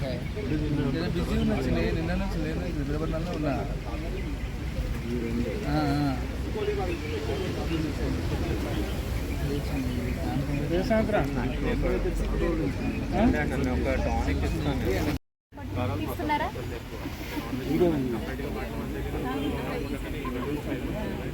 Busy ఉన్నచ్చులే నిన్న నుంచి లేదు హైదరాబాద్ నన్ను ఉన్నా ఆ, ఆ. ఏ సంవత్సరం ఇస్తున్నారా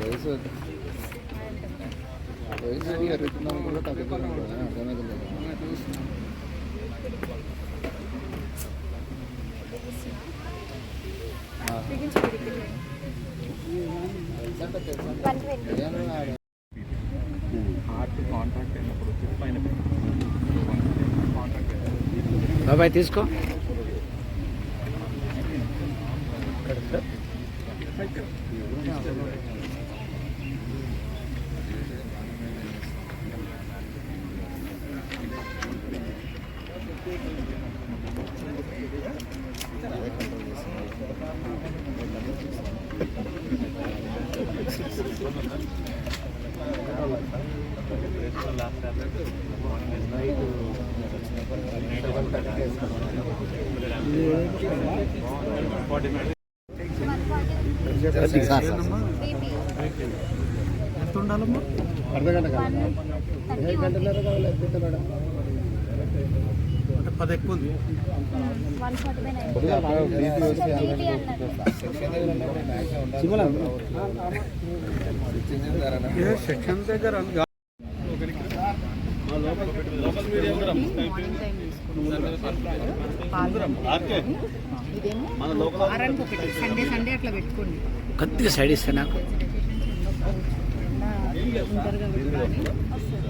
వయసు వయసు పెరుగుతున్నాం కూడా తగ్గుతున్నాం కూడా అర్థమైంది వన్ ట్వంటీ హార్ట్ కాంటాక్ట్ పైన కాంటాక్ట్ బాబాయ్ తీసుకో. ఎంత ఉండాలమ్మా? అర్ధ గంట వన్ థర్టీ అంటే పది ఎక్కువ ఉంది సెక్షన్ దగ్గర లోకల్ మీడియా కూడా ఆర్కే మన లోకల్ వారానికి ఒకటి సండే సండే అట్లా పెట్టుకోండి కొద్దిగా సైడ్ ఇస్తే నాకు.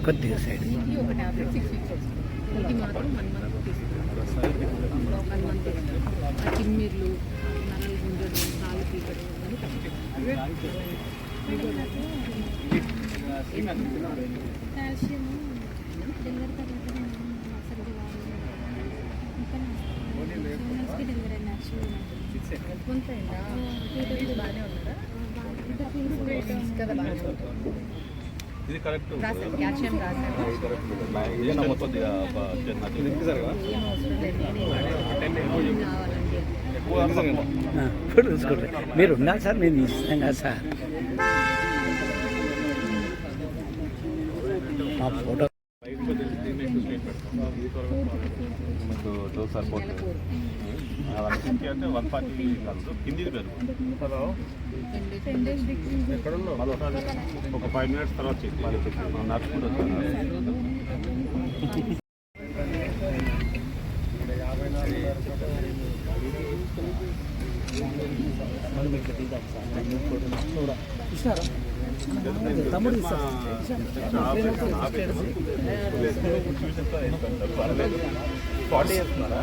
కొద్దిగా సైడ్ ఇది మాత్రం వన్ మంత్ తీసుకోవాలి వన్ మంత్ ఆ కిమ్మిర్లు నరాలు గుంజడం కాలు పీకడం అని కాల్షియం డెలివరీ తర్వాత అసలు ఇంకా డెలివరీ అయిన ఇది బాగానే ఉన్నారా. ఇది కరెక్ట్ ఇదే చూసుకోండి. మీరు ఉన్నారు సార్ నేను ఇస్తాను కదా సార్. మా ఫోటో డోస్ సరిపోతుంది అవన్నీ అంటే వన్ ఫార్టీ కాదు కిందిది డేస్ మళ్ళీ ఒకసారి ఒక ఫైవ్ మినిట్స్ తర్వాత చెక్ మళ్ళీ చెక్ నడుచుకుంటూ తమ్ముడు ఫార్టీ వేస్తున్నారా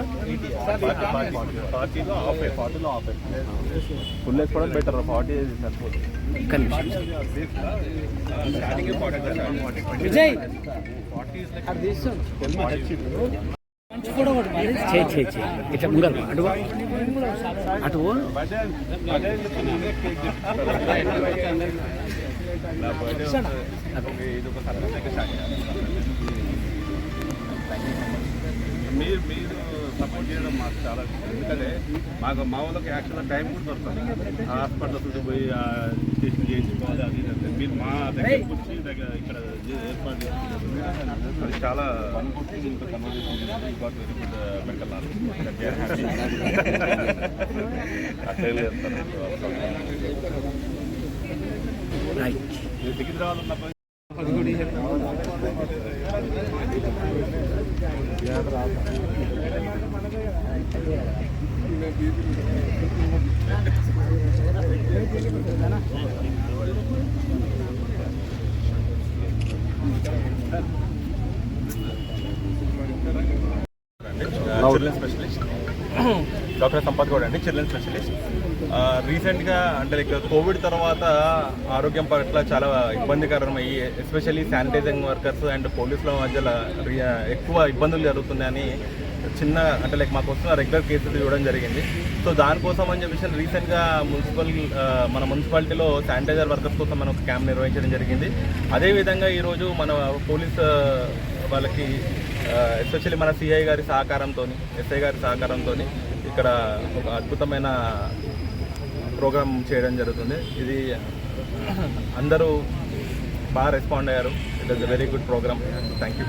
ఫార్టీలో ఆఫ్ ఫార్టీలో ఆఫ్ ఫుల్ వేసుకోవడం బెటర్ ఫార్టీ సరిపోతుంది ఒక్క నిమిషం విజయ్ ఇట్లా ముంగలు అటు అటు మీరు మీరు సపోర్ట్ చేయడం మాకు చాలా ఎందుకంటే మాకు మా వాళ్ళకి యాక్చువల్గా టైం కూడా దొరుకుతుంది హాస్పిటల్ చుట్టూ పోయి ఆ టెస్ట్ చేయించుకోవాలి అది మీరు మా దగ్గర వచ్చి దగ్గర ఇక్కడ ఏర్పాటు చేస్తున్నారు అది చాలా మెడికల్ అట్లా చేస్తారు రైట్ సికింద్రాబాద్ ఉన్నప్పుడు children specialist. Doctor Sampath Goud అండి చిల్డ్రన్ స్పెషలిస్ట్. రీసెంట్గా అంటే లైక్ కోవిడ్ తర్వాత ఆరోగ్యం పట్ల చాలా ఇబ్బందికరమయ్యి ఎస్పెషల్లీ శానిటైజింగ్ వర్కర్స్ అండ్ పోలీసుల మధ్యలో ఎక్కువ ఇబ్బందులు జరుగుతున్నాయని చిన్న అంటే లైక్ మాకు వస్తున్న రెగ్యులర్ కేసెస్ ఇవ్వడం జరిగింది. సో దానికోసం అని చెప్పేసి రీసెంట్గా మున్సిపల్ మన మున్సిపాలిటీలో శానిటైజర్ వర్కర్స్ కోసం మనం ఒక క్యాంప్ నిర్వహించడం జరిగింది. అదేవిధంగా ఈరోజు మన పోలీస్ వాళ్ళకి ఎస్పెషల్లీ మన సిఐ గారి సహకారంతో ఎస్ఐ గారి సహకారంతో ఇక్కడ ఒక అద్భుతమైన ప్రోగ్రామ్ చేయడం జరుగుతుంది. ఇది అందరూ బాగా రెస్పాండ్ అయ్యారు. It is a very good programme thank you